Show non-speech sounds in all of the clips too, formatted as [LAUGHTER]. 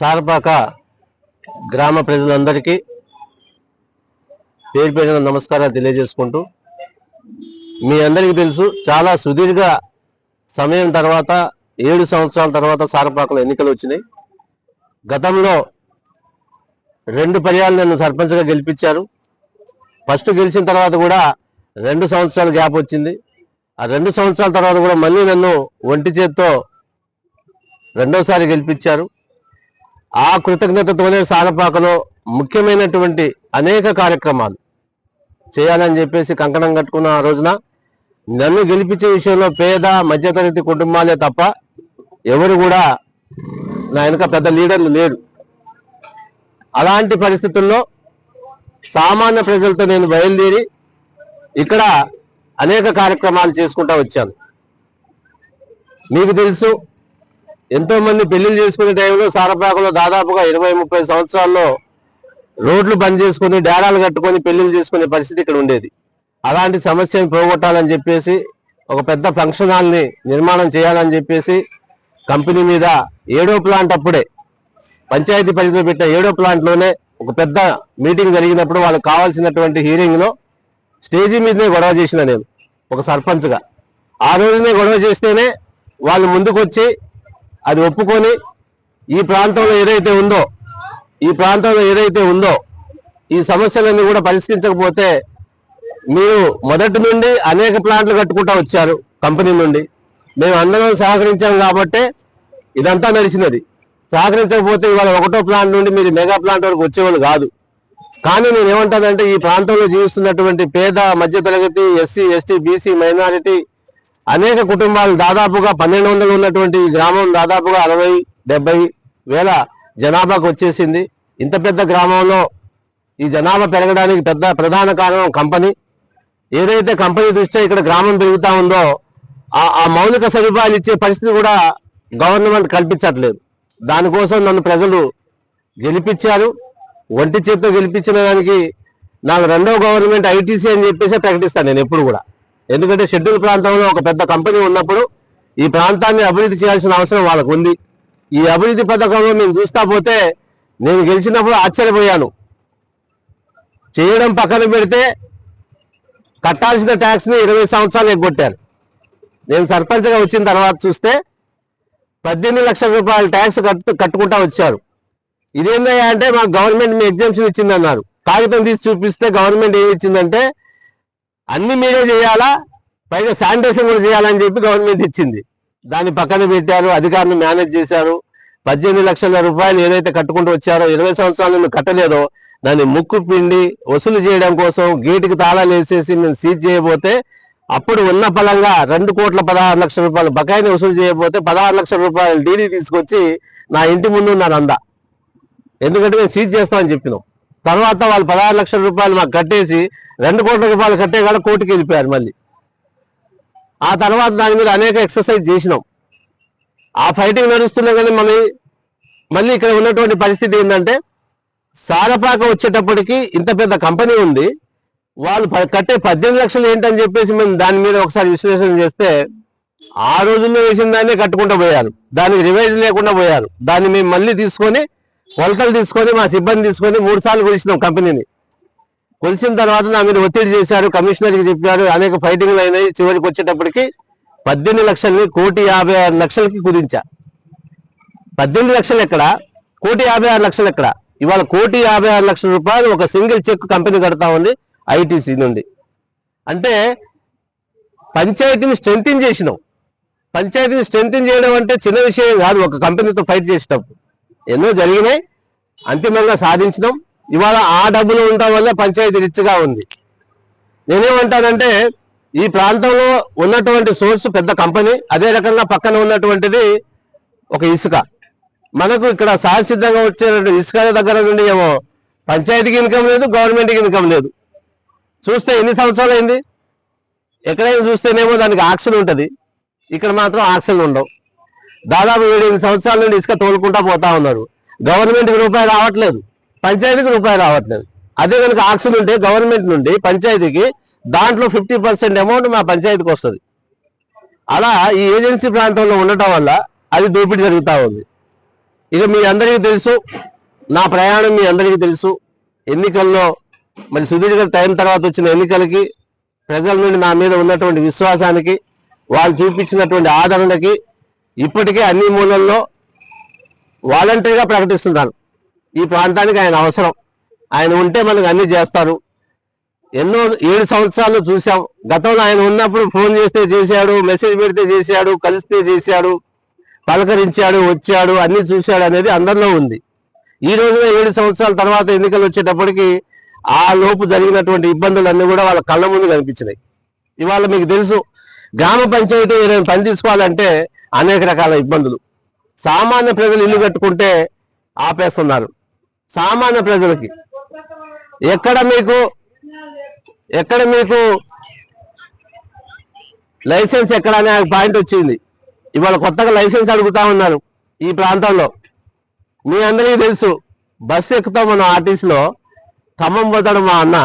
సారపాక గ్రామ ప్రజలందరికీ పేరు పేరున నమస్కారాలు తెలియజేసుకుంటూ మీ అందరికీ తెలుసు చాలా సుదీర్ఘ సమయం తర్వాత ఏడు సంవత్సరాల తర్వాత సారపాకలో ఎన్నికలు వచ్చినాయి. గతంలో రెండు పర్యాలు నన్ను సర్పంచ్గా గెలిపించారు. ఫస్ట్ గెలిచిన తర్వాత కూడా రెండు సంవత్సరాల గ్యాప్ వచ్చింది. ఆ రెండు సంవత్సరాల తర్వాత కూడా మళ్ళీ నన్ను ఒంటి చేత్తో రెండోసారి గెలిపించారు. ఆ కృతజ్ఞతతోనే సాలపాకలో ముఖ్యమైనటువంటి అనేక కార్యక్రమాలు చేయాలని చెప్పేసి కంకణం కట్టుకున్న ఆ రోజున నన్ను గెలిపించే విషయంలో పేద మధ్యతరగతి కుటుంబాలే తప్ప ఎవరు కూడా నా వెనుక పెద్ద లీడర్లు లేరు. అలాంటి పరిస్థితుల్లో సామాన్య ప్రజలతో నేను బయలుదేరి ఇక్కడ అనేక కార్యక్రమాలు చేసుకుంటా వచ్చాను. మీకు తెలుసు ఎంతో మంది పెళ్ళిళ్ళు చేసుకునే టైంలో సారపాకలో దాదాపుగా ఇరవై ముప్పై సంవత్సరాల్లో రోడ్లు బంద్ చేసుకుని డేరాలు కట్టుకొని పెళ్ళిళ్ళు చేసుకునే పరిస్థితి ఇక్కడ ఉండేది. అలాంటి సమస్యను పోగొట్టాలని చెప్పేసి ఒక పెద్ద ఫంక్షన్ హాల్ని నిర్మాణం చేయాలని చెప్పేసి కంపెనీ మీద ఏడో ప్లాంట్ అప్పుడే పంచాయతీ పరిధిలో పెట్టిన ఏడో ప్లాంట్లోనే ఒక పెద్ద మీటింగ్ జరిగినప్పుడు వాళ్ళకి కావాల్సినటువంటి హీరింగ్లో స్టేజీ మీదనే గొడవ చేసిన నేను ఒక సర్పంచ్గా. ఆ రోజునే గొడవ చేస్తేనే వాళ్ళు ముందుకు వచ్చి అది ఒప్పుకొని ఈ ప్రాంతంలో ఏదైతే ఉందో ఈ ప్రాంతంలో ఏదైతే ఉందో ఈ సమస్యలన్నీ కూడా పరిష్కరించకపోతే మీరు మొదటి నుండి అనేక ప్లాంట్లు కట్టుకుంటా వచ్చారు కంపెనీ నుండి. మేము అందరం సహకరించాం కాబట్టే ఇదంతా నడిచినది. సహకరించకపోతే ఇవాళ ఒకటో ప్లాంట్ నుండి మీరు మెగా ప్లాంట్ వరకు వచ్చేవాళ్ళు కాదు. కానీ నేను ఏమంటానంటే ఈ ప్రాంతంలో జీవిస్తున్నటువంటి పేద మధ్యతరగతి ఎస్సీ ఎస్టీ బీసీ మైనారిటీ అనేక కుటుంబాలు దాదాపుగా పన్నెండు వందలు ఉన్నటువంటి ఈ గ్రామం దాదాపుగా అరవై డెబ్బై వేల జనాభాకు వచ్చేసింది. ఇంత పెద్ద గ్రామంలో ఈ జనాభా పెరగడానికి పెద్ద ప్రధాన కారణం కంపెనీ. ఏదైతే కంపెనీ దృష్ట్యా ఇక్కడ గ్రామం పెరుగుతా ఉందో ఆ ఆ మౌలిక సదుపాయాలు ఇచ్చే పరిస్థితి కూడా గవర్నమెంట్ కల్పించట్లేదు. దానికోసం నన్ను ప్రజలు గెలిపించారు. ఒంటి చేత్తో గెలిపించిన దానికి నాకు రెండో గవర్నమెంట్ ఐటీసీ అని చెప్పేసి ప్రకటిస్తాను నేను ఎప్పుడు కూడా. ఎందుకంటే షెడ్యూల్ ప్రాంతంలో ఒక పెద్ద కంపెనీ ఉన్నప్పుడు ఈ ప్రాంతాన్ని అభివృద్ధి చేయాల్సిన అవసరం వాళ్ళకు ఉంది. ఈ అభివృద్ధి పథకంలో మేము చూస్తా పోతే నేను గెలిచినప్పుడు ఆశ్చర్యపోయాను. చేయడం పక్కన పెడితే కట్టాల్సిన ట్యాక్స్ని ఇరవై సంవత్సరాలు ఎగ్గొట్టారు. నేను సర్పంచ్గా వచ్చిన తర్వాత చూస్తే పద్దెనిమిది లక్షల రూపాయల ట్యాక్స్ కట్టు కట్టుకుంటా వచ్చారు. ఇదేందయ్యా అంటే మాకు గవర్నమెంట్ మీ ఎగ్జామ్షన్ ఇచ్చిందన్నారు. కాగితం తీసి చూపిస్తే గవర్నమెంట్ ఏమి ఇచ్చిందంటే అన్ని మీరే చేయాలా? పైగా శానిటేషన్ కూడా చేయాలని చెప్పి గవర్నమెంట్ ఇచ్చింది. దాన్ని పక్కన పెట్టారు అధికారులు మేనేజ్ చేశారు. పద్దెనిమిది లక్షల రూపాయలు ఏదైతే కట్టుకుంటూ వచ్చారో ఇరవై సంవత్సరాలు మేము కట్టలేదో దాన్ని ముక్కు పిండి వసూలు చేయడం కోసం గేటుకి తాళాలు వేసేసి మేము సీజ్ చేయబోతే అప్పుడు ఉన్న ఫలంగా రెండు కోట్ల పదహారు లక్షల రూపాయలు బకాయిని వసూలు చేయబోతే పదహారు లక్షల రూపాయలు డీడీ తీసుకొచ్చి నా ఇంటి ముందు ఉన్నారు అందా ఎందుకంటే మేము సీజ్ చేస్తామని చెప్పినాం. తర్వాత వాళ్ళు పదహారు లక్షల రూపాయలు మాకు కట్టేసి రెండు కోట్ల రూపాయలు కట్టే కాడ కోర్టుకి వెళ్ళిపోయారు మళ్ళీ. ఆ తర్వాత దాని మీద అనేక ఎక్సర్సైజ్ చేసినాం. ఆ ఫైటింగ్ నడుస్తున్నా కానీ మన మళ్ళీ ఇక్కడ ఉన్నటువంటి పరిస్థితి ఏంటంటే సారపాక వచ్చేటప్పటికి ఇంత పెద్ద కంపెనీ ఉంది. వాళ్ళు ప- కట్టే పద్దెనిమిది లక్షలు ఏంటని చెప్పేసి మేము దాని మీద ఒకసారి విశ్లేషణ చేస్తే ఆ రోజుల్లో వేసిన దాన్నే కట్టుకుంటూ పోయారు. దానికి రివైజ్ లేకుండా పోయారు. దాన్ని మేము మళ్ళీ తీసుకొని కొలతలు తీసుకొని మా సిబ్బంది తీసుకొని మూడు సార్లు కొలిసినాం కంపెనీని. కొలిసిన తర్వాత నా మీద ఒత్తిడి చేశారు కమిషనర్కి చెప్పారు అనేక ఫైటింగ్లు అయినాయి. చివరికి వచ్చేటప్పటికి పద్దెనిమిది లక్షల్ని కోటి యాభై ఆరు లక్షలకి కుదించా. పద్దెనిమిది లక్షలు ఎక్కడ? కోటి యాభై ఆరు లక్షలు ఎక్కడ? ఇవాళ కోటి యాభై ఆరు లక్షల రూపాయలు ఒక సింగిల్ చెక్ కంపెనీ కడతా ఉంది ఐటీసీ నుండి. అంటే పంచాయతీని స్ట్రెంగ్ చేసినాం. పంచాయతీని స్ట్రెంగ్ చేయడం అంటే చిన్న విషయం కాదు ఒక కంపెనీతో ఫైట్ చేసేటప్పుడు. ఎన్నో జరిగినాయి. అంతిమంగా సాధించినాం. ఇవాళ ఆ డబ్బులు ఉండటం వల్ల పంచాయతీ రిచ్గా ఉంది. నేనేమంటానంటే ఈ ప్రాంతంలో ఉన్నటువంటి సోర్స్ పెద్ద కంపెనీ అదే రకంగా పక్కన ఉన్నటువంటిది ఒక ఇసుక. మనకు ఇక్కడ సహసిద్ధంగా వచ్చే ఇసుక దగ్గర నుండి ఏమో పంచాయతీకి ఇన్కమ్ లేదు గవర్నమెంట్కి ఇన్కమ్ లేదు. చూస్తే ఎన్ని సంవత్సరాలు అయింది ఎక్కడైనా చూస్తేనేమో దానికి ఆక్షన్ ఉంటుంది. ఇక్కడ మాత్రం ఆక్సిజన్ ఉండవు. దాదాపు ఏడు ఎనిమిది సంవత్సరాల నుండి ఇసుక తోలుకుంటా పోతా ఉన్నారు. గవర్నమెంట్కి రూపాయి రావట్లేదు. పంచాయతీకి రూపాయి రావట్లేదు. అదే కనుక ఆక్సిజన్ ఉంటే గవర్నమెంట్ నుండి పంచాయతీకి దాంట్లో ఫిఫ్టీ పర్సెంట్ అమౌంట్ మా పంచాయతీకి వస్తుంది. అలా ఈ ఏజెన్సీ ప్రాంతంలో ఉండటం వల్ల అది దోపిడీ జరుగుతూ ఉంది. ఇక మీ అందరికీ తెలుసు నా ప్రయాణం మీ అందరికీ తెలుసు. ఎన్నికల్లో మరి సుదీర్ఘ టైం తర్వాత వచ్చిన ఎన్నికలకి ప్రజల నుండి నా మీద ఉన్నటువంటి విశ్వాసానికి వాళ్ళు చూపించినటువంటి ఆదరణకి ఇప్పటికే అన్ని మూలల్లో వాలంటరీగా ప్రకటిస్తున్నారు ఈ ప్రాంతానికి ఆయన అవసరం. ఆయన ఉంటే మనకు అన్ని చేస్తారు. ఎన్నో ఏడు సంవత్సరాలు చూసాం గతంలో ఆయన ఉన్నప్పుడు ఫోన్ చేస్తే చేశాడు మెసేజ్ పెడితే చేశాడు కలిస్తే చేశాడు పలకరించాడు వచ్చాడు అన్ని చూశాడు అనేది అందరిలో ఉంది. ఈ రోజున ఏడు సంవత్సరాల తర్వాత ఎన్నికలు వచ్చేటప్పటికి ఆ లోపు జరిగినటువంటి ఇబ్బందులన్నీ కూడా వాళ్ళ కళ్ళ ముందు కనిపించినాయి. ఇవాళ మీకు తెలుసు గ్రామ పంచాయతీ ఏదైనా పని తీసుకోవాలంటే అనేక రకాల ఇబ్బందులు. సామాన్య ప్రజలు ఇల్లు కట్టుకుంటే ఆపేస్తున్నారు. సామాన్య ప్రజలకి. ఎక్కడ మీకు ఎక్కడ మీకు లైసెన్స్ ఎక్కడ అనే పాయింట్ వచ్చింది. ఇవాళ కొత్తగా లైసెన్స్ అడుగుతా ఉన్నారు ఈ ప్రాంతంలో. మీ అందరికీ తెలుసు బస్సు ఎక్కుతాం మనం ఆర్టీసీలో ఖమ్మం పోతాడు మా అన్న.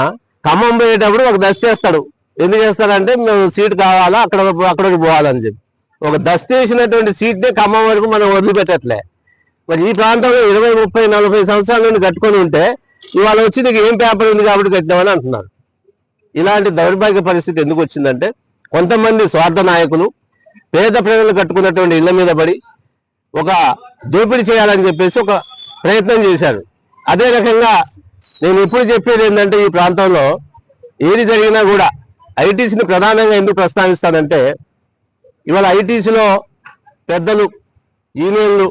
ఖమ్మం పోయేటప్పుడు ఒక దశ చేస్తాడు ఎందుకు చేస్తాడంటే మేము సీట్ కావాలా అక్కడ అక్కడికి పోవాలని చెప్పి. ఒక దస్తేసినటువంటి వేసినటువంటి సీట్నే ఖమ్మం వరకు మనం వదిలిపెట్టట్లే. మరి ఈ ప్రాంతంలో ఇరవై ముప్పై నలభై సంవత్సరాల నుండి కట్టుకొని ఉంటే ఇవాళ వచ్చి నీకు ఏం పేపర్ ఉంది కాబట్టి కట్టినామని అంటున్నారు. ఇలాంటి దౌర్భాగ్య పరిస్థితి ఎందుకు వచ్చిందంటే కొంతమంది స్వార్థ నాయకులు పేద ప్రజలు కట్టుకున్నటువంటి ఇళ్ళ మీద పడి ఒక దోపిడీ చేయాలని చెప్పేసి ఒక ప్రయత్నం చేశారు. అదే రకంగా నేను ఇప్పుడు చెప్పేది ఏంటంటే ఈ ప్రాంతంలో ఏది జరిగినా కూడా ఐటీసీని ప్రధానంగా ఎందుకు ప్రస్తావిస్తానంటే ఇవాళ ఐటీసీలో పెద్దలు యూనియన్లు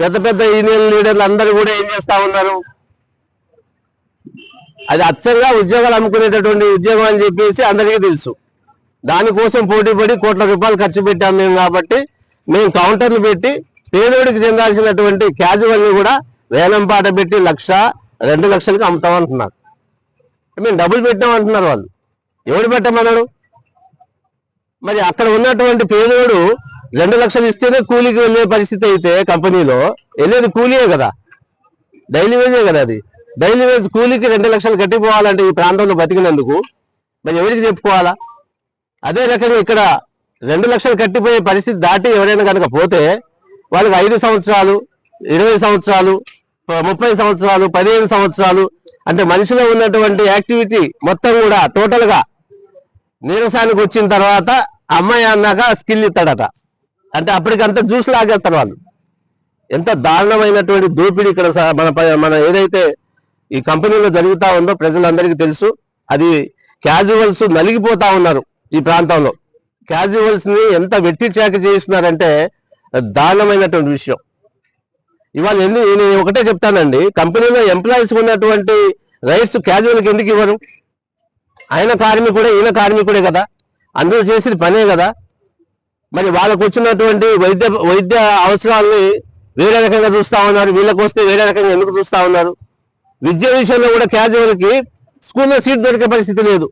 పెద్ద పెద్ద యూనియన్ లీడర్లు అందరూ కూడా ఏం చేస్తా ఉన్నారు? అది అచ్చంగా ఉద్యోగాలు అమ్ముకునేటటువంటి ఉద్యోగం అని చెప్పేసి అందరికీ తెలుసు. దానికోసం పోటీ పడి కోట్ల రూపాయలు ఖర్చు పెట్టాం మేము కాబట్టి మేము కౌంటర్లు పెట్టి పేదోడికి చెందాల్సినటువంటి క్యాజువల్ని కూడా వేలం పాట పెట్టి లక్ష రెండు లక్షలకి అమ్ముతామంటున్నారు మేము డబ్బులు పెట్టామంటున్నారు వాళ్ళు. ఎవడు పెట్టమన్నాడు? మరి అక్కడ ఉన్నటువంటి పేదోడు రెండు లక్షలు ఇస్తేనే కూలీకి వెళ్ళే పరిస్థితి అయితే కంపెనీలో. వెళ్ళేది కూలీయే కదా. డైలీ వేజే కదా అది. డైలీ వేజ్ కూలీకి రెండు లక్షలు కట్టిపోవాలంటే ఈ ప్రాంతంలో బతికినందుకు మరి ఎవరికి చెప్పుకోవాలా? అదే రకంగా ఇక్కడ రెండు లక్షలు కట్టిపోయే పరిస్థితి దాటి ఎవరైనా కనుక పోతే వాళ్ళకి ఐదు సంవత్సరాలు ఇరవై సంవత్సరాలు ముప్పై సంవత్సరాలు పదిహేను సంవత్సరాలు అంటే మనిషిలో ఉన్నటువంటి యాక్టివిటీ మొత్తం కూడా టోటల్గా నీరసానికి వచ్చిన తర్వాత అమ్మాయి అన్నాక స్కిల్ ఇస్తాడట. అంటే అప్పటికంతా జ్యూస్ లాగేస్తారు వాళ్ళు. ఎంత దారుణమైనటువంటి దోపిడీ ఇక్కడ స- మన మన ఏదైతే ఈ కంపెనీలో జరుగుతా ఉందో ప్రజలందరికీ తెలుసు. అది క్యాజువల్స్ నలిగిపోతా ఉన్నారు ఈ ప్రాంతంలో. క్యాజువల్స్ని ఎంత వెట్టి చేక చేస్తున్నారంటే దారుణమైనటువంటి విషయం. ఇవాళ ఎన్ని నేను ఒకటే చెప్తానండి. కంపెనీలో ఎంప్లాయీస్ ఉన్నటువంటి రైట్స్ క్యాజువల్కి ఎందుకు ఇవ్వరు? ఆయన కార్మికుడే ఈయన కార్మికుడే కదా. అందరూ చేసేది పనే కదా. మరి వాళ్ళకు వచ్చినటువంటి వైద్య వైద్య అవసరాలని వేరే రకంగా చూస్తా ఉన్నారు. వీళ్ళకి వస్తే వేరే రకంగా ఎందుకు చూస్తా ఉన్నారు? విద్య విషయంలో కూడా క్యాజువల్కి స్కూల్లో సీట్ దొరికే పరిస్థితి లేదు.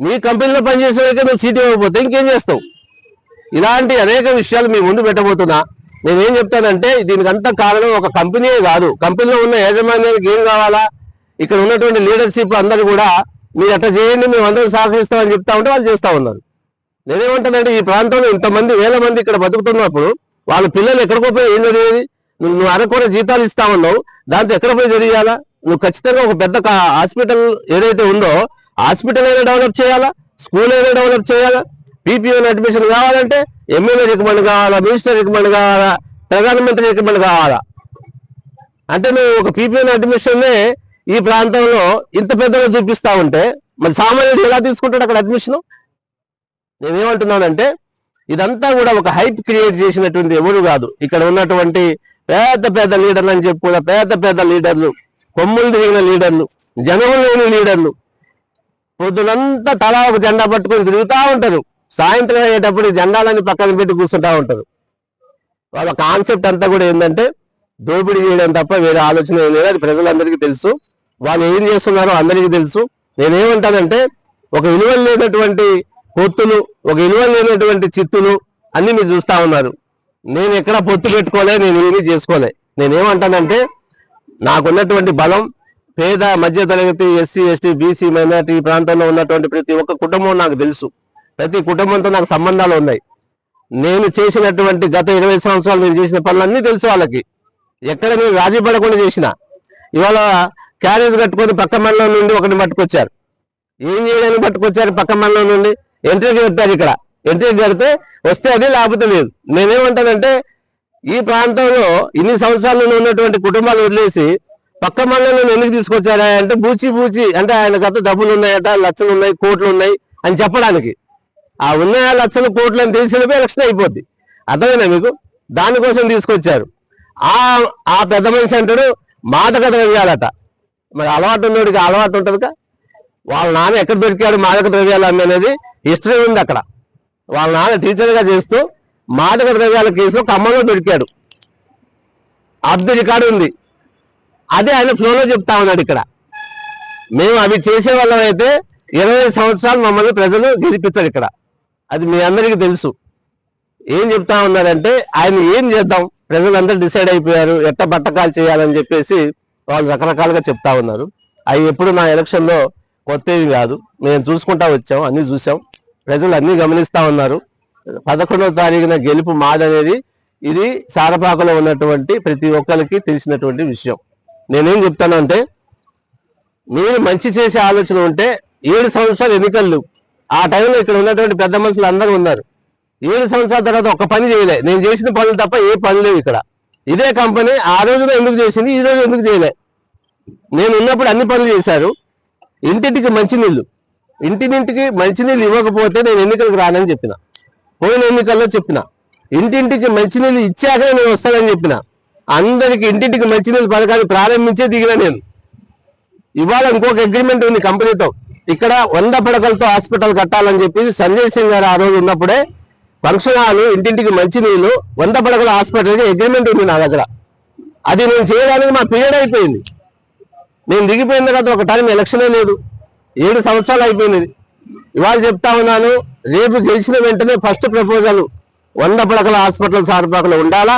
నీ కంపెనీలో పనిచేసే వాళ్ళకి నువ్వు సీట్ ఇవ్వకపోతే ఇంకేం చేస్తావు? ఇలాంటి అనేక విషయాలు మీ ముందు పెట్టబోతున్నా. నేనేం చెప్తానంటే దీనికి అంతా కారణం ఒక కంపెనీయే కాదు. కంపెనీలో ఉన్న యాజమాన్యానికి ఏం కావాలా? ఇక్కడ ఉన్నటువంటి లీడర్షిప్ అందరూ కూడా మీరు అట్లా చేయండి మేము అందరం సహకరిస్తామని చెప్తా ఉంటే వాళ్ళు చేస్తూ ఉన్నారు. నేనేమంటానంటే ఈ ప్రాంతంలో ఇంతమంది వేల మంది ఇక్కడ బతుకుతున్నప్పుడు వాళ్ళ పిల్లలు ఎక్కడికో పోయి ఏం జరిగేది? నువ్వు అరకూర జీతాలు ఇస్తా ఉన్నావు. దాంతో ఎక్కడ పోయి జరిగాలా నువ్వు ఖచ్చితంగా ఒక పెద్ద హాస్పిటల్ ఏదైతే ఉందో హాస్పిటల్ అయినా డెవలప్ చేయాలా? స్కూల్ అయినా డెవలప్ చేయాలా? పీపీఓని అడ్మిషన్ కావాలంటే ఎమ్మెల్యే రికమెండ్ కావాలా? మినిస్టర్ రికమెండ్ కావాలా? ప్రధానమంత్రి రికమెండ్ కావాలా? అంటే నువ్వు ఒక పీపీఎన్ అడ్మిషన్నే ఈ ప్రాంతంలో ఇంత పెద్దగా చూపిస్తా ఉంటే మరి సామాన్యుడు ఎలా తీసుకుంటాడు అక్కడ అడ్మిషన్? నేనేమంటున్నానంటే ఇదంతా కూడా ఒక హైప్ క్రియేట్ చేసినటువంటి ఎవరు కాదు. ఇక్కడ ఉన్నటువంటి పెద్ద పెద్ద లీడర్లు అని చెప్పుకున్న పెద్ద పెద్ద లీడర్లు కొమ్ములు తిరిగిన లీడర్లు జనములు లేని లీడర్లు పొద్దునంతా తలా ఒక జెండా పట్టుకొని తిరుగుతూ ఉంటారు. సాయంత్రం అయ్యేటప్పుడు జెండాలని పక్కన పెట్టి కూర్చుంటా ఉంటారు. వాళ్ళ కాన్సెప్ట్ అంతా కూడా ఏంటంటే దోపిడీ చేయడం తప్ప వేరే ఆలోచన ఏం లేదు. అది ప్రజలందరికీ తెలుసు. వాళ్ళు ఏం చేస్తున్నారో అందరికీ తెలుసు. నేనేమంటానంటే ఒక విలువ లేనటువంటి పొత్తులు ఒక విలువ లేనటువంటి చిత్తులు అన్ని మీరు చూస్తా ఉన్నారు. నేను ఎక్కడ పొత్తు పెట్టుకోలే నేను ఏమీ చేసుకోలే. నేనేమంటానంటే నాకున్నటువంటి బలం పేద మధ్య తరగతి ఎస్సీ ఎస్టీ బీసీ మైనార్టీ ప్రాంతంలో ఉన్నటువంటి ప్రతి ఒక్క కుటుంబం నాకు తెలుసు. ప్రతి కుటుంబంతో నాకు సంబంధాలు ఉన్నాయి. నేను చేసినటువంటి గత ఇరవై సంవత్సరాలు నేను చేసిన పనులన్నీ తెలుసు వాళ్ళకి. ఎక్కడ నేను రాజీ పడకుండా చేసిన. ఇవాళ క్యారేజ్ కట్టుకొని పక్క మండలం నుండి ఒకటి పట్టుకొచ్చారు. ఏం చేయడానికి పట్టుకొచ్చారు పక్క మండలం నుండి? ఎంట్రీ కట్టారు ఇక్కడ. ఎంట్రీ కడితే వస్తే అది లేకపోతే లేదు. నేనేమంటానంటే ఈ ప్రాంతంలో ఇన్ని సంవత్సరాల నుండి ఉన్నటువంటి కుటుంబాలు వదిలేసి పక్క మండలం ఎందుకు తీసుకొచ్చారా అంటే బూచి బూచి అంటే ఆయన గత డబ్బులు ఉన్నాయట లక్షలు ఉన్నాయి కోట్లు ఉన్నాయి అని చెప్పడానికి. ఆ ఉన్న లక్షలు కోట్లు అని తెలిసినప్పుడు ఎలక్షన్ అయిపోద్ది. అర్థమైనా మీకు? దానికోసం తీసుకొచ్చారు. ఆ ఆ పెద్ద మనిషి అంటాడు మాట కథ వేయాలట మరి అలవాటు ఉన్నోడికి అలవాటు ఉంటుందిగా. వాళ్ళ నాన్న ఎక్కడ దొరికాడు మాదక ద్రవ్యాలు అనేది హిస్టరీ ఉంది అక్కడ. వాళ్ళ నాన్న టీచర్గా చేస్తూ మాదక ద్రవ్యాల కేసులో ఖమ్మంలో దొరికాడు. అబ్దు రికార్డు ఉంది. అదే ఆయన ఫ్లోలో చెప్తా ఉన్నాడు ఇక్కడ. మేము అవి చేసే వాళ్ళం అయితే ఇరవై సంవత్సరాలు మమ్మల్ని ప్రజలు గెలిపించారు ఇక్కడ. అది మీ అందరికీ తెలుసు. ఏం చెప్తా ఉన్నారంటే ఆయన ఏం చేద్దాం? ప్రజలందరూ డిసైడ్ అయిపోయారు. ఎట్ట బట్టకాలు చేయాలని చెప్పేసి వాళ్ళు రకరకాలుగా చెప్తా ఉన్నారు. అవి ఎప్పుడు నా ఎలక్షన్లో కొత్తవి కాదు. మేము చూసుకుంటా వచ్చాం అన్నీ చూసాం. ప్రజలు అన్ని గమనిస్తా ఉన్నారు. పదకొండవ తారీఖున గెలుపు మాదనేది ఇది సారపాకలో ఉన్నటువంటి ప్రతి ఒక్కరికి తెలిసినటువంటి విషయం. నేనేం చెప్తాను అంటే మీరు మంచి చేసే ఆలోచన ఉంటే ఏడు సంవత్సరాలు ఎన్నికలు ఆ టైంలో ఇక్కడ ఉన్నటువంటి పెద్ద మనుషులు అందరూ ఉన్నారు. ఏడు సంవత్సరాల తర్వాత ఒక పని చేయలే. నేను చేసిన పనులు తప్ప ఏ పని లేవు ఇక్కడ. ఇదే కంపెనీ ఆ రోజున ఎందుకు చేసింది ఈ రోజు ఎందుకు చేయలే? నేను ఉన్నప్పుడు అన్ని పనులు చేశారు. ఇంటింటికి మంచినీళ్ళు ఇంటినింటికి మంచినీళ్ళు ఇవ్వకపోతే నేను ఎన్నికలకు రానని చెప్పిన. పోయిన ఎన్నికల్లో చెప్పిన. ఇంటింటికి మంచినీళ్ళు ఇచ్చాకనే నేను వస్తానని చెప్పిన. అందరికి ఇంటింటికి మంచినీళ్ళు పథకాన్ని ప్రారంభించే దిగిన నేను. ఇవాళ ఇంకొక అగ్రిమెంట్ ఉంది కంపెనీతో. ఇక్కడ వంద పడకలతో హాస్పిటల్ కట్టాలని చెప్పేసి సంజయ్ సింగ్ గారు ఆ రోజు ఉన్నప్పుడే ఫంక్షన్ హాల్ ఇంటింటికి మంచినీళ్ళు వంద పడకల హాస్పిటల్కి అగ్రిమెంట్ ఉంది నా దగ్గర. అది నేను చేయడానికి మా పీరియడ్ అయిపోయింది. నేను దిగిపోయిన తర్వాత ఒక టైం ఎలక్షనే లేదు. ఏడు సంవత్సరాలు అయిపోయినది. ఇవాళ చెప్తా ఉన్నాను రేపు గెలిచిన వెంటనే ఫస్ట్ ప్రపోజల్ వంద పడకల హాస్పిటల్ సార్పాకలో ఉండాలా?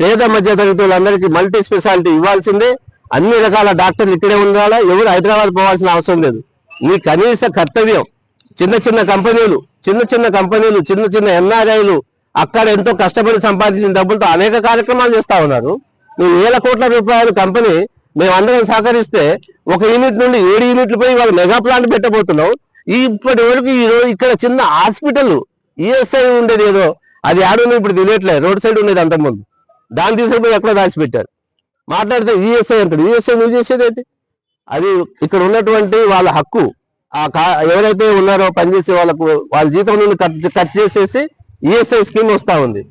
పేద మధ్య తరగతులందరికీ మల్టీ స్పెషాలిటీ ఇవ్వాల్సిందే. అన్ని రకాల డాక్టర్లు ఇక్కడే ఉండాలా? ఎవరు హైదరాబాద్ పోవాల్సిన అవసరం లేదు. నీ కనీస కర్తవ్యం. చిన్న చిన్న కంపెనీలు చిన్న చిన్న కంపెనీలు చిన్న చిన్న ఎన్ఆర్ఐలు అక్కడ ఎంతో కష్టపడి సంపాదించిన డబ్బులతో అనేక కార్యక్రమాలు చేస్తా ఉన్నారు. నువ్వు వేల కోట్ల రూపాయల కంపెనీ మేమందరం సహకరిస్తే ఒక యూనిట్ నుండి ఏడు యూనిట్లు పోయి వాళ్ళు మెగా ప్లాంట్ పెట్టబోతున్నాం. ఈ ఇప్పటి వరకు ఈ రోజు ఇక్కడ చిన్న హాస్పిటల్ ఈఎస్ఐ ఉండేది ఏదో అది ఆడుంది ఇప్పుడు తెలియట్లేదు రోడ్ సైడ్ ఉండేది అంతకుముందు. దాన్ని తీసుకుపోయి ఎక్కడ దాచిపెట్టారు? మాట్లాడితే ఈఎస్ఐ అంటాడు. ఈఎస్ఐ నువ్వు చేసేది ఏంటి? అది ఇక్కడ ఉన్నటువంటి వాళ్ళ హక్కు. ఆ కా- ఎవరైతే ఉన్నారో పనిచేసే వాళ్ళకు వాళ్ళ జీతం నుండి కట్ కట్ చేసేసి ఈఎస్ఐ స్కీమ్ వస్తూ ఉంది.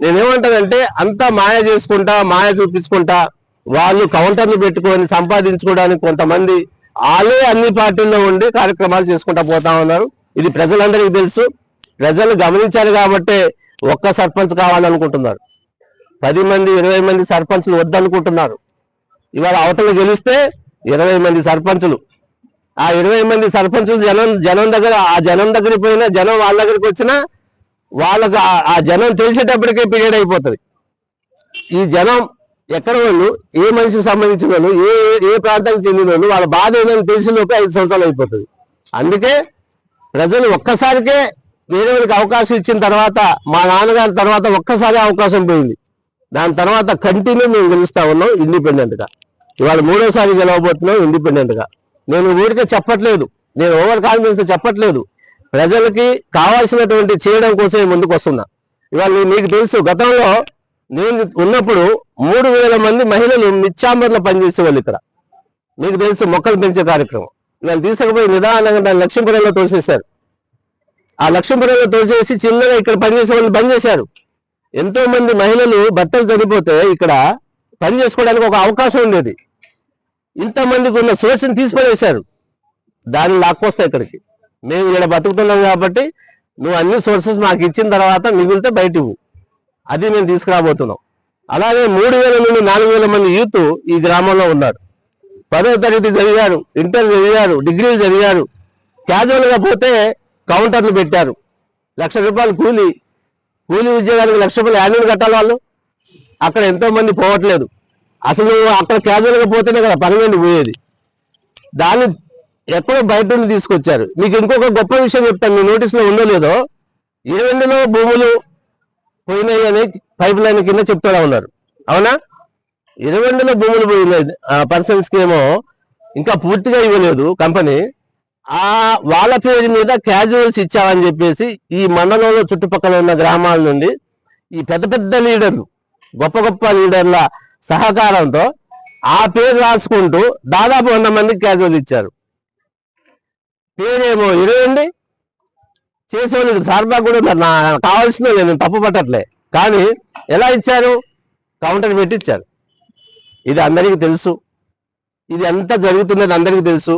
నేనేమంటానంటే అంతా మాయ చేసుకుంటా మాయ చూపించుకుంటా వాళ్ళు కౌంటర్లు పెట్టుకొని సంపాదించుకోవడానికి కొంతమంది వాళ్ళే అన్ని పార్టీల్లో ఉండి కార్యక్రమాలు చేసుకుంటా పోతా ఉన్నారు. ఇది ప్రజలందరికీ తెలుసు. ప్రజలు గమనించారు కాబట్టే ఒక్క సర్పంచ్ కావాలనుకుంటున్నారు. పది మంది ఇరవై మంది సర్పంచ్లు వద్దనుకుంటున్నారు. ఇవాళ అవతల గెలిస్తే ఇరవై మంది సర్పంచులు. ఆ ఇరవై మంది సర్పంచులు జనం జనం దగ్గర ఆ జనం దగ్గరికి పోయినా జనం వాళ్ళ దగ్గరికి వచ్చినా వాళ్ళకు ఆ- ఆ జనం తెలిసేటప్పటికే పీరియడ్ అయిపోతుంది. ఈ జనం ఎక్కడ వాళ్ళు ఏ మనిషికి సంబంధించిన వాళ్ళు ఏ ఏ ప్రాంతానికి చెందిన వాళ్ళు వాళ్ళ బాధ ఏదని తెలిసిలోపు ఐదు సంవత్సరాలు అయిపోతుంది. అందుకే ప్రజలు ఒక్కసారికే వేరే వాళ్ళకి అవకాశం ఇచ్చిన తర్వాత మా నాన్నగారి తర్వాత ఒక్కసారి అవకాశం పోయింది. దాని తర్వాత కంటిన్యూ మేము గెలుస్తా ఉన్నాం ఇండిపెండెంట్గా. ఇవాళ మూడోసారి గెలవబోతున్నాం ఇండిపెండెంట్గా. నేను ఊరికే చెప్పట్లేదు. నేను ఓవర్ కాన్ఫిడెన్స్ చెప్పట్లేదు. ప్రజలకి కావాల్సినటువంటి చేయడం కోసమే ముందుకు వస్తున్నా ఇవాళ నీకు తెలుసు గతంలో నేను ఉన్నప్పుడు మూడు వేల మంది మహిళలు మిచ్చాంబర్లో పనిచేసేవాళ్ళు ఇక్కడ. మీకు తెలుసు మొక్కలు పెంచే కార్యక్రమం. వీళ్ళు తీసుకుపోయి నిదానంగా దాన్ని లక్ష్మీపురంలో తోసేశారు. ఆ లక్ష్మీపురంలో తోసేసి చిన్నగా ఇక్కడ పనిచేసే వాళ్ళు బంద్ చేశారు. ఎంతో మంది మహిళలు భర్తలు చనిపోతే ఇక్కడ పని చేసుకోవడానికి ఒక అవకాశం ఉండేది. ఇంతమందికి ఉన్న సోర్స్ని తీసిపడేశారు. దాన్ని లాక్కొస్తాయి ఇక్కడికి. మేము ఇక్కడ బతుకుతున్నాం కాబట్టి నువ్వు అన్ని సోర్సెస్ మాకు ఇచ్చిన తర్వాత మిగిలితే బయటకు అది మేము తీసుకురాబోతున్నాం. అలాగే మూడు వేల నుండి నాలుగు వేల మంది యూత్ ఈ గ్రామంలో ఉన్నారు. పదవ తరగతి చదివారు ఇంటర్ చదివారు డిగ్రీలు చదివారు. క్యాజువల్గా పోతే కౌంటర్లు పెట్టారు. లక్ష రూపాయలు కూలి. కూలి ఉద్యోగానికి లక్ష రూపాయలు యాన్యువల్ కట్టాలి వాళ్ళు. అక్కడ ఎంతో మంది పోవట్లేదు. అసలు అక్కడ క్యాజువల్గా పోతేనే కదా పని పోయేది. దాన్ని ఎక్కడో బయట నుండి తీసుకొచ్చారు. మీకు ఇంకొక గొప్ప విషయం చెప్తాను. మీ నోటీసులో ఉండో లేదో? ఇరవెండులో భూములు పోయినాయి అని పైప్ లైన్ కింద చెప్తూనే ఉన్నారు. అవునా? ఇరవైలో భూములు పోయినాయి. పర్సన్స్కి ఏమో ఇంకా పూర్తిగా ఇవ్వలేదు కంపెనీ. ఆ వాళ్ళ పేరు మీద క్యాజువల్స్ ఇచ్చామని చెప్పేసి ఈ మండలంలో చుట్టుపక్కల ఉన్న గ్రామాల నుండి ఈ పెద్ద పెద్ద లీడర్లు గొప్ప గొప్ప లీడర్ల సహకారంతో ఆ పేరు రాసుకుంటూ దాదాపు వంద మందికి క్యాజువల్ ఇచ్చారు. పేరేమో ఇరవండి చేసేవాళ్ళు ఇక్కడ సార్బా కూడా ఉన్నారు నా కావాల్సిన నేను తప్పు పట్టట్లే. కానీ ఎలా ఇచ్చారు? కౌంటర్ పెట్టి ఇది అందరికీ తెలుసు. ఇది ఎంత జరుగుతున్నది అందరికీ తెలుసు.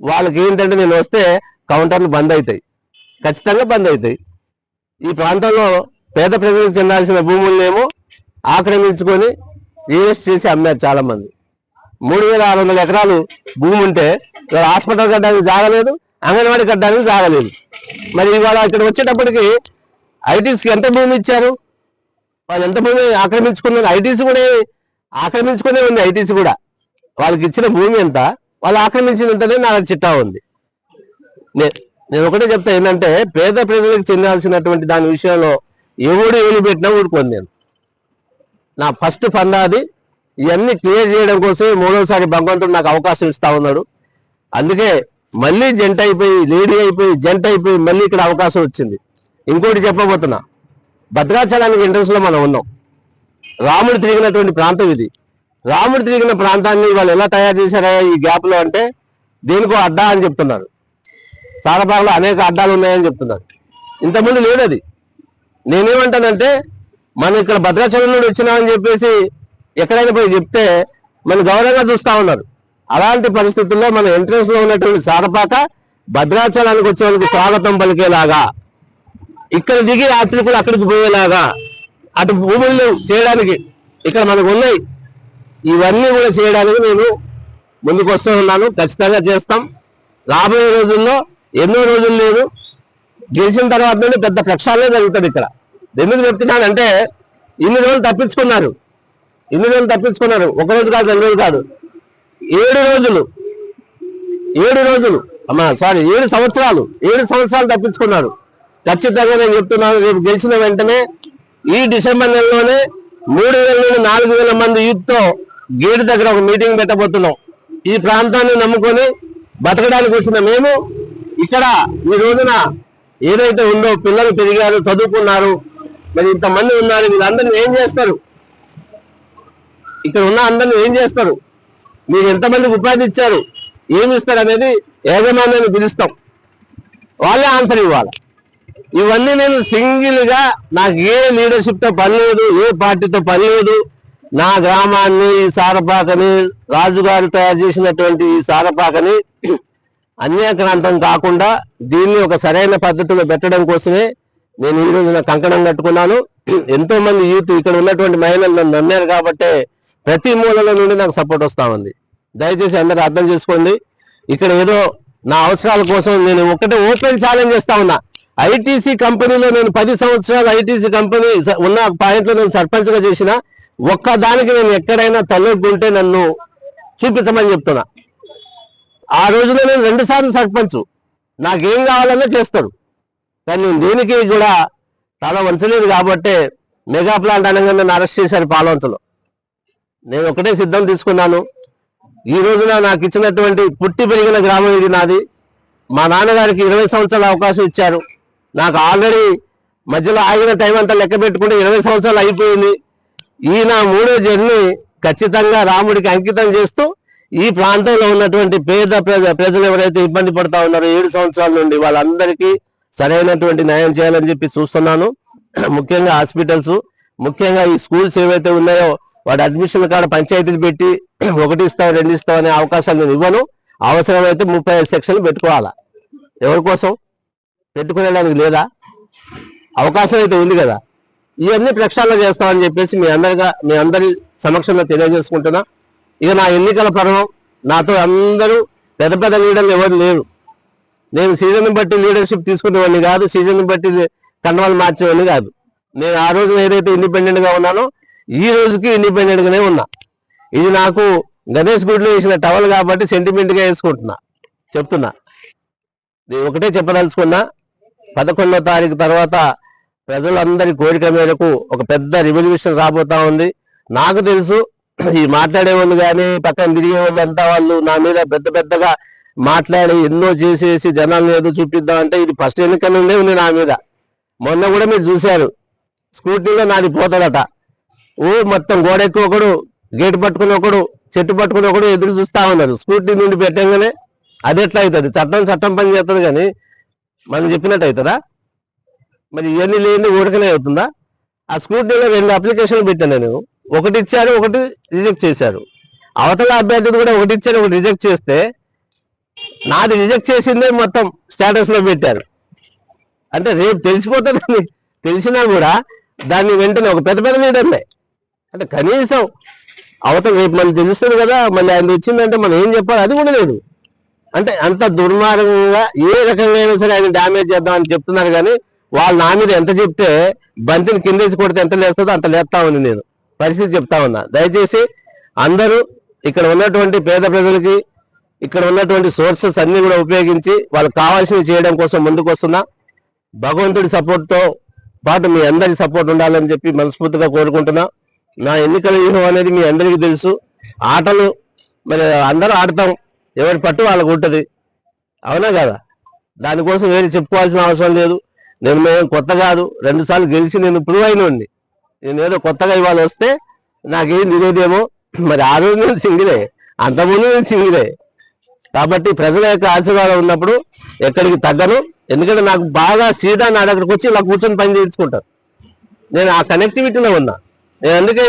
వాళ్ళకి ఏంటంటే నేను వస్తే కౌంటర్లు బంద్ అవుతాయి ఖచ్చితంగా బంద్ అవుతాయి ఈ ప్రాంతంలో పేద ప్రజలకు చెందాల్సిన భూములనేమో ఆక్రమించుకొని రియల్ చేసి అమ్మారు చాలామంది. మూడు వేల ఆరు వందల ఎకరాలు భూమి ఉంటే ఇవాళ హాస్పిటల్ కట్టడానికి జాగలేదు అంగన్వాడీ కట్టడానికి సాగలేదు మరి ఇవాళ ఇక్కడ వచ్చేటప్పటికి ఐటీస్కి ఎంత భూమి ఇచ్చారు? వాళ్ళు ఎంత భూమి ఆక్రమించుకున్నారు? ఐటీసీ కూడా ఆక్రమించుకునే ఉంది ఐటీసీ కూడా. వాళ్ళకి ఇచ్చిన భూమి ఎంత? వాళ్ళు ఆక్రమించినంతనే నాకు చిట్టా ఉంది. నే- నేను ఒకటే చెప్తా ఏంటంటే పేద ప్రజలకు చెందాల్సినటువంటి దాని విషయంలో ఎవడు ఏలు పెట్టినా ఊరుకోండి నేను. నా ఫస్ట్ ఫందాది ఇవన్నీ క్లియర్ చేయడం కోసమే మూడోసారి భగవంతుడు నాకు అవకాశం ఇస్తా ఉన్నాడు. అందుకే మళ్ళీ జంట అయిపోయి లేడీ అయిపోయి జంట అయిపోయి మళ్ళీ ఇక్కడ అవకాశం వచ్చింది. ఇంకోటి చెప్పబోతున్నా. భద్రాచలానికి ఇంట్రెస్ట్లో మనం ఉన్నాం. రాముడు తిరిగినటువంటి ప్రాంతం ఇది. రాముడు తిరిగిన ప్రాంతాన్ని వాళ్ళు ఎలా తయారు చేశారా ఈ గ్యాప్లో అంటే దేనికో అడ్డా అని చెప్తున్నారు. చాలబాగులో అనేక అడ్డాలు ఉన్నాయని చెప్తున్నారు. ఇంతకుముందు లేదు అది నేనేమంటానంటే మనం ఇక్కడ భద్రాచలం నుండి వచ్చినామని చెప్పేసి ఎక్కడైనా పోయి చెప్తే మన గౌరవంగా చూస్తా ఉన్నారు. అలాంటి పరిస్థితుల్లో మన ఎంట్రన్స్లో ఉన్నటువంటి సారపాక భద్రాచలానికి వచ్చే వాళ్ళకి స్వాగతం పలికేలాగా ఇక్కడ దిగి యాత్రికులు అక్కడికి పోయేలాగా అటు భూములు చేయడానికి ఇక్కడ మనకు ఉన్నాయి. ఇవన్నీ కూడా చేయడానికి నేను ముందుకు వస్తూ ఉన్నాను. ఖచ్చితంగా చేస్తాం. రాబోయే రోజుల్లో ఎన్నో రోజులు లేదు. గెలిచిన తర్వాత నుండి పెద్ద ప్రక్షాళనే జరుగుతుంది ఇక్కడ. ఎందుకు చెప్తున్నానంటే ఇన్ని రోజులు తప్పించుకున్నారు. ఇన్ని రోజులు తప్పించుకున్నారు. ఒక రోజు కాదు రెండు రోజులు కాదు. ఏడు రోజులు. ఏడు రోజులు. అమ్మా సారీ ఏడు సంవత్సరాలు. ఏడు సంవత్సరాలు తప్పించుకున్నారు ఖచ్చితంగా నేను చెప్తున్నాను రేపు గెలిచిన వెంటనే ఈ డిసెంబర్ నెలలోనే మూడు వేల నుండి నాలుగు వేల మంది యూత్తో గేటు దగ్గర ఒక మీటింగ్ పెట్టబోతున్నాం. ఈ ప్రాంతాన్ని నమ్ముకొని బతకడానికి వచ్చిన మేము ఇక్కడ ఈ రోజున ఏదైతే ఉందో పిల్లలు పెరిగారు చదువుకున్నారు మరి ఇంతమంది ఉన్నారు వీళ్ళందరినీ ఏం చేస్తారు? ఇక్కడ ఉన్న అందరిని ఏం చేస్తారు? మీరు ఎంతమందికి ఉపాధి ఇచ్చారు ఏమి ఇస్తారు అనేది యాజమాన్యాన్ని పిలుస్తాం. వాళ్ళే ఆన్సర్ ఇవ్వాలి. ఇవన్నీ నేను సింగిల్గా నాకు ఏ లీడర్షిప్తో పనిలేదు పని లేదు ఏ పార్టీతో పని లేదు. నా గ్రామాన్ని ఈ సారపాకని రాజుగారు తయారు చేసినటువంటి ఈ సారపాకని అన్యాక్రాంతం కాకుండా దీన్ని ఒక సరైన పద్ధతిలో పెట్టడం కోసమే నేను ఈ రోజున కంకణం కట్టుకున్నాను. ఎంతో మంది యూత్ ఇక్కడ ఉన్నటువంటి మహిళలు నన్ను నమ్మారు కాబట్టే ప్రతి మూలలో నుండి నాకు సపోర్ట్ వస్తూ ఉంది. దయచేసి అందరూ అర్థం చేసుకోండి. ఇక్కడ ఏదో నా అవసరాల కోసం నేను ఒకటే ఓపెన్ ఛాలెంజ్ చేస్తా ఉన్నా. ఐటీసీ కంపెనీలో నేను పది సంవత్సరాలు ఐటీసీ కంపెనీ స- ఉన్న పాయింట్లో నేను సర్పంచ్గా చేసిన ఒక్క దానికి నేను ఎక్కడైనా తలొగ్గుంటే నన్ను చూపించమని చెప్తున్నా. ఆ రోజులో నేను రెండు సార్లు సర్పంచ్. నాకేం కావాలన్నా చేస్తారు. కానీ నేను దేనికి కూడా తల వంచలేదు కాబట్టి మెగా ప్లాంట్ అనగానే నన్ను అరెస్ట్ చేశారు పాలవంచలో నేను ఒకటే సిద్ధం తీసుకున్నాను. ఈ రోజున నాకు ఇచ్చినటువంటి పుట్టి పెరిగిన గ్రామం ఇది నాది. మా నాన్నగారికి ఇరవై సంవత్సరాల అవకాశం ఇచ్చారు. నాకు ఆల్రెడీ మధ్యలో ఆగిన టైం అంతా లెక్క పెట్టుకుంటే ఇరవై సంవత్సరాలు అయిపోయింది. ఈ నా మూడో జర్నీ ఖచ్చితంగా రాముడికి అంకితం చేస్తూ ఈ ప్రాంతంలో ఉన్నటువంటి పేద ప్రజ ప్రజలు ఎవరైతే ఇబ్బంది పడతా ఉన్నారో ఏడు సంవత్సరాల నుండి వాళ్ళందరికీ సరైనటువంటి న్యాయం చేయాలని చెప్పి చూస్తున్నాను. ముఖ్యంగా హాస్పిటల్స్ ముఖ్యంగా ఈ స్కూల్స్ ఏవైతే ఉన్నాయో వాడు అడ్మిషన్ కాడ పంచాయతీలు పెట్టి [CLEARS THROAT] ఒకటి ఇస్తావు రెండు ఇస్తావు అనే అవకాశాలు నేను ఇవ్వను. అవసరమైతే ముప్పై ఐదు సెక్షన్లు పెట్టుకోవాలా? ఎవరి కోసం? పెట్టుకునేదానికి లేదా? అవకాశం అయితే ఉంది కదా. ఇవన్నీ ప్రక్షాళన చేస్తామని చెప్పేసి మీ అందరిగా మీ అందరి సమక్షంలో తెలియజేసుకుంటున్నా. ఇక నా ఎన్నికల పర్వం నాతో అందరూ పెద్ద పెద్ద లీడర్లు ఎవరు లేరు. నేను సీజన్ బట్టి లీడర్షిప్ తీసుకునేవాడిని కాదు సీజన్ బట్టి కండవాళ్ళు మార్చేవాడిని కాదు. నేను ఆ రోజు ఏదైతే ఇండిపెండెంట్గా ఉన్నానో ఈ రోజుకి ఇండిపెండెంట్ గానే ఉన్నా. ఇది నాకు గణేష్ గుడిలో వేసిన టవల్ కాబట్టి సెంటిమెంట్గా వేసుకుంటున్నా. చెప్తున్నా. నేను ఒకటే చెప్పదలుచుకున్నా. పదకొండో తారీఖు తర్వాత ప్రజలందరి కోరిక మేరకు ఒక పెద్ద రివల్యూషన్ రాబోతా ఉంది. నాకు తెలుసు ఈ మాట్లాడే వాళ్ళు కానీ పక్కన తిరిగే వాళ్ళు అంతా వాళ్ళు నా మీద పెద్ద పెద్దగా మాట్లాడి ఎన్నో చేసేసి జనాలను ఏదో చూపిద్దాం అంటే ఇది ఫస్ట్ ఎన్నికల నుండే ఉంది నా మీద. మొన్న కూడా మీరు చూశారు. స్కూటీలో నాది పోతాడట ఓ మొత్తం గోడెక్కి ఒకడు గేటు పట్టుకుని ఒకడు చెట్టు పట్టుకుని ఒకడు ఎదురు చూస్తా ఉన్నారు. స్కూటీ నుండి పెట్టంగానే అది ఎట్లా అవుతుంది? చట్టం చట్టం పని చేస్తుంది కానీ మనం చెప్పినట్టు అవుతుందా? మరి ఇవన్నీ లేని ఊరికనే అవుతుందా? ఆ స్కూటీలో రెండు అప్లికేషన్లు పెట్టాను నేను. ఒకటి ఇచ్చారు ఒకటి రిజెక్ట్ చేశారు. అవతల అభ్యర్థిని కూడా ఒకటి ఇచ్చారు ఒకటి రిజెక్ట్ చేస్తే నాది రిజెక్ట్ చేసిందే మొత్తం స్టేటస్లో పెట్టారు. అంటే రేపు తెలిసిపోతుందని తెలిసినా కూడా దాన్ని వెంటనే ఒక పెద్ద పెద్ద లీడర్లే. అంటే కనీసం అవతల రేపు మళ్ళీ తెలుస్తుంది కదా మళ్ళీ ఆయన వచ్చిందంటే మనం ఏం చెప్పాలి? అది కూడా లేదు. అంటే అంత దుర్మార్గంగా ఏ రకంగా అయినా సరే ఆయన డ్యామేజ్ చేద్దామని చెప్తున్నారు కానీ వాళ్ళు నా మీద ఎంత చెప్తే బంతిని కిందేసి కొడితే ఎంత లేస్తుందో అంత లేస్తా ఉంది నేను. పరిస్థితి చెప్తా ఉన్నా. దయచేసి అందరూ ఇక్కడ ఉన్నటువంటి పేద ప్రజలకి ఇక్కడ ఉన్నటువంటి సోర్సెస్ అన్ని కూడా ఉపయోగించి వాళ్ళకి కావాల్సినవి చేయడం కోసం ముందుకు వస్తున్నా. భగవంతుడి సపోర్ట్తో పాటు మీ అందరి సపోర్ట్ ఉండాలని చెప్పి మనస్ఫూర్తిగా కోరుకుంటున్నా. నా ఎన్నికల వ్యూహం అనేది మీ అందరికీ తెలుసు. ఆటలు మరి అందరూ ఆడతాం. ఎవరి పట్టు వాళ్ళకు ఉంటుంది. అవునా కదా? దానికోసం వేరే చెప్పుకోవాల్సిన అవసరం లేదు. నేను మేము కొత్త కాదు. రెండు సార్లు గెలిచి నేను ప్రూవ్ అయినండి నేను ఏదో కొత్తగా ఇవాళ వస్తే నాకేం తెలియదేమో. మరి ఆ రోజు నేను సింగిలే. అంతకుముందు నేను సింగిలే. కాబట్టి ప్రజల యొక్క ఆశీర్వాదం ఉన్నప్పుడు ఎక్కడికి తగ్గను. ఎందుకంటే నాకు బాగా సీదా నా దగ్గరకు వచ్చి ఇలా కూర్చొని పని చేయించుకుంటారు. నేను ఆ కనెక్టివిటీలో ఉన్నా. నేను అందుకే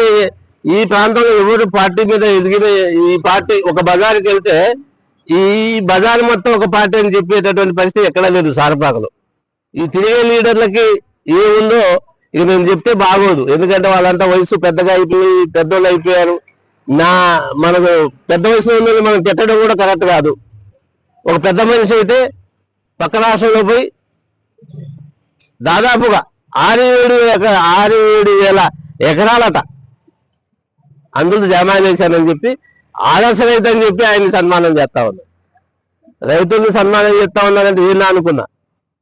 ఈ- ప్రాంతంలో ఎవరు పార్టీ మీద ఎదిగిన ఈ పార్టీ ఒక బజార్కి వెళ్తే ఈ బజార్ మొత్తం ఒక పార్టీ అని చెప్పేటటువంటి పరిస్థితి ఎక్కడా లేదు సారపాకలో. ఈ తిరిగే లీడర్లకి ఏముందో ఇక నేను చెప్తే బాగోదు. ఎందుకంటే వాళ్ళంతా వయసు పెద్దగా అయిపోయి పెద్దోళ్ళు అయిపోయారు. నా మనకు పెద్ద వయసులో ఉన్న మనం తిట్టడం కూడా కరెక్ట్ కాదు. ఒక పెద్ద మనిషి అయితే పక్క రాష్ట్రంలో పోయి దాదాపుగా ఆరు ఏడు ఆరు ఏడు వేల ఎకరాలట. అందులో జమ చేశానని చెప్పి ఆదర్శ రైతు అని చెప్పి ఆయన సన్మానం చేస్తా ఉన్నారు రైతుల్ని సన్మానం చేస్తా ఉన్నారంటే ఏం అనుకున్నా.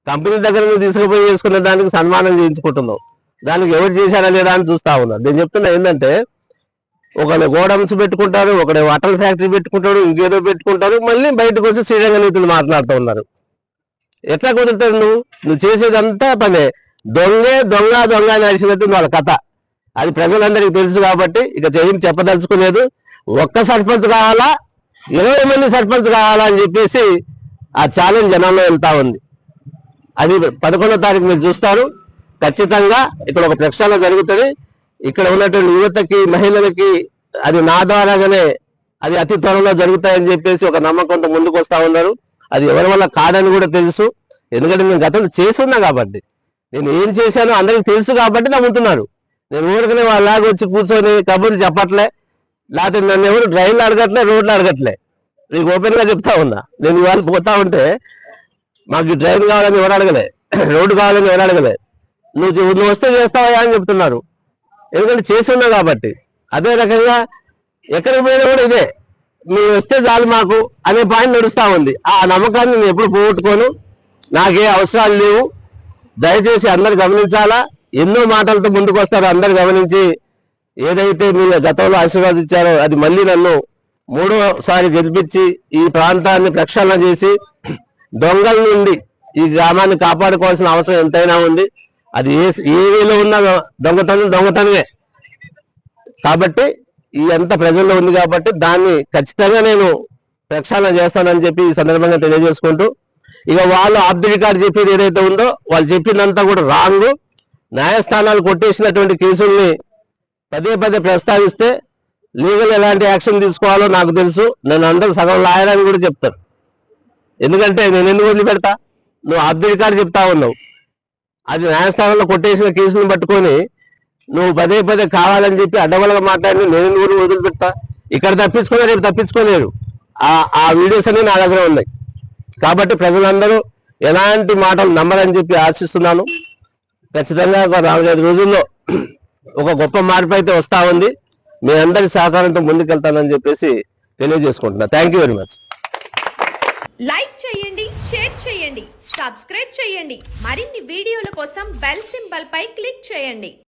కంపెనీ దగ్గర నుంచి తీసుకుపోయి చేసుకునే దానికి సన్మానం చేయించుకుంటున్నావు. దానికి ఎవరు చేశారా లేదా అని చూస్తా ఉన్నారు నేను చెప్తున్నా ఏంటంటే ఒకడు గోడమ్స్ పెట్టుకుంటారు ఒకడు వాటర్ ఫ్యాక్టరీ పెట్టుకుంటాడు ఇంకేదో పెట్టుకుంటారు మళ్ళీ బయటకు వచ్చి శ్రీరంగ నీతులు మాట్లాడుతూ ఉన్నారు. ఎట్లా కుదురుతాడు నువ్వు? నువ్వు చేసేదంతా పనే. దొంగే దొంగ దొంగ అని నడిచినట్టు వాళ్ళ కథ. అది ప్రజలందరికీ తెలుసు కాబట్టి ఇక చేయం చెప్పదలుచుకోలేదు ఒక్క సర్పంచ్ కావాలా? ఇరవై మంది సర్పంచ్ కావాలా అని చెప్పేసి ఆ ఛాలెంజ్ జనంలో వెళ్తా ఉంది. అది పదకొండో తారీఖు మీరు చూస్తారు. ఖచ్చితంగా ఇక్కడ ఒక ప్రక్షాళన జరుగుతుంది. ఇక్కడ ఉన్నటువంటి యువతకి మహిళలకి అది నా ద్వారాగానే అది అతి త్వరలో జరుగుతాయని చెప్పేసి ఒక నమ్మకంతో ముందుకు వస్తా ఉన్నారు. అది ఎవరి వల్ల కాదని కూడా తెలుసు. ఎందుకంటే నేను గతంలో చేసి ఉన్నా కాబట్టి. నేను ఏం చేశానో అందరికి తెలుసు కాబట్టి నమ్ముతున్నారు. నేను ఊరికనే వాళ్ళలాగా వచ్చి కూర్చొని కబుర్లు చెప్పట్లే. లేకపోతే నన్ను ఎవరు డ్రైన్లు అడగట్లే రోడ్లు అడగట్లే. నీకు ఓపెన్గా చెప్తా ఉన్నా. నేను ఇవాళ పోతా ఉంటే మాకు డ్రైన్ కావాలని ఎవరు అడగలే. [CLEARS THROAT] రోడ్డు కావాలని ఎవరు అడగలే. నువ్వు నువ్వు వస్తే చేస్తావా అని చెప్తున్నారు. ఎందుకంటే చేసి ఉన్నా కాబట్టి. అదే రకంగా ఎక్కడికి పోయినా కూడా ఇదే. నువ్వు వస్తే చాలు మాకు అనే పాయింట్ నడుస్తా ఉంది. ఆ నమ్మకాన్ని నేను ఎప్పుడు పోగొట్టుకోను. నాకే అవసరాలు లేవు. దయచేసి అందరు గమనించాలా? ఎన్నో మాటలతో ముందుకు వస్తారు అందరు గమనించి ఏదైతే మీరు గతంలో ఆశీర్వాదించారో అది మళ్ళీ నన్ను మూడోసారి గెలిపించి ఈ ప్రాంతాన్ని ప్రక్షాళన చేసి దొంగల నుండి ఈ గ్రామాన్ని కాపాడుకోవాల్సిన అవసరం ఎంతైనా ఉంది. అది ఏ ఏరియాలో ఉన్న దొంగతనం దొంగతనమే. కాబట్టి ఈ అంత ప్రజల్లో ఉంది కాబట్టి దాన్ని ఖచ్చితంగా నేను ప్రక్షాళన చేస్తానని చెప్పి ఈ సందర్భంగా తెలియజేసుకుంటూ ఇక వాళ్ళు ఆఫ్ ది రికార్డ్ చెప్పేది ఏదైతే ఉందో వాళ్ళు చెప్పిందంతా కూడా రాంగ్. న్యాయస్థానాలు కొట్టేసినటువంటి కేసుల్ని పదే పదే ప్రస్తావిస్తే లీగల్ ఎలాంటి యాక్షన్ తీసుకోవాలో నాకు తెలుసు. నేను అందరూ సగం లాయర్ అని కూడా చెప్తాను ఎందుకంటే నేను ఎందుకు వదిలిపెడతా నువ్వు ఆఫ్ రికార్డు చెప్తా ఉన్నావు. అది న్యాయస్థానంలో కొట్టేసిన కేసులను పట్టుకొని నువ్వు పదే పదే కావాలని చెప్పి అడ్డగోలుగా మాట్లాడి నేను ఎందుకు వదిలిపెడతా ఇక్కడ తప్పించుకున్నా రేపు తప్పించుకోలేరు ఆ ఆ వీడియోస్ అన్ని నా దగ్గర ఉన్నాయి. కాబట్టి ప్రజలందరూ ఎలాంటి మాటలు నమ్మరని చెప్పి ఆశిస్తున్నాను. ఖచ్చితంగా ఒక నాలుగైదు రోజుల్లో ఒక గొప్ప మార్పు అయితే వస్తా ఉంది. మీ అందరి సహకారంతో ముందుకెళ్తానని చెప్పేసి తెలియజేసుకుంటున్నా. Thank you very much like చేయండి షేర్ చేయండి సబ్స్క్రైబ్ చేయండి. మరిన్ని వీడియోల కోసం బెల్ సింబల్ పై క్లిక్ చేయండి.